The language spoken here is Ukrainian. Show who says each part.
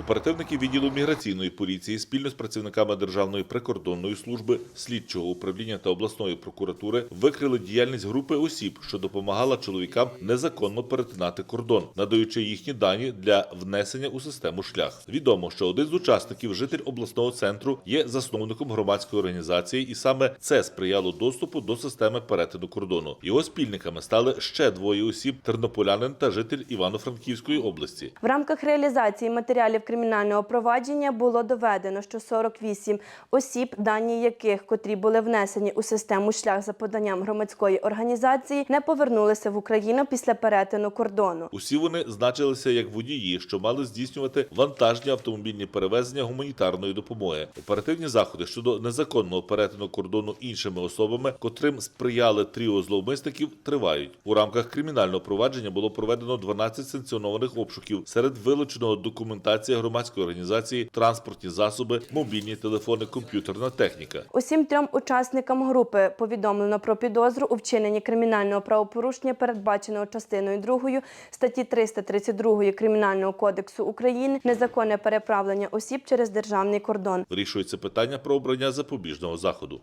Speaker 1: Оперативники відділу міграційної поліції спільно з працівниками Державної прикордонної служби, слідчого управління та обласної прокуратури викрили діяльність групи осіб, що допомагала чоловікам незаконно перетинати кордон, надаючи їхні дані для внесення у систему шлях. Відомо, що один з учасників, житель обласного центру, є засновником громадської організації, і саме це сприяло доступу до системи перетину кордону. Його спільниками стали ще двоє осіб: тернополянин та житель Івано-Франківської області.
Speaker 2: В рамках реалізації матеріалів кримінального провадження було доведено, що 48 осіб, дані яких котрі були внесені у систему шлях за поданням громадської організації, не повернулися в Україну після перетину кордону.
Speaker 1: Усі вони значилися як водії, що мали здійснювати вантажні автомобільні перевезення гуманітарної допомоги. Оперативні заходи щодо незаконного перетину кордону іншими особами, котрим сприяли тріо зловмисників, тривають. У рамках кримінального провадження було проведено 12 санкціонованих обшуків. Серед вилученого документація громадської організації, транспортні засоби, мобільні телефони, комп'ютерна техніка.
Speaker 2: Усім трьом учасникам групи повідомлено про підозру у вчиненні кримінального правопорушення, передбаченого частиною 2 статті 332 Кримінального кодексу України незаконне переправлення осіб через державний кордон.
Speaker 1: Вирішується питання про обрання запобіжного заходу.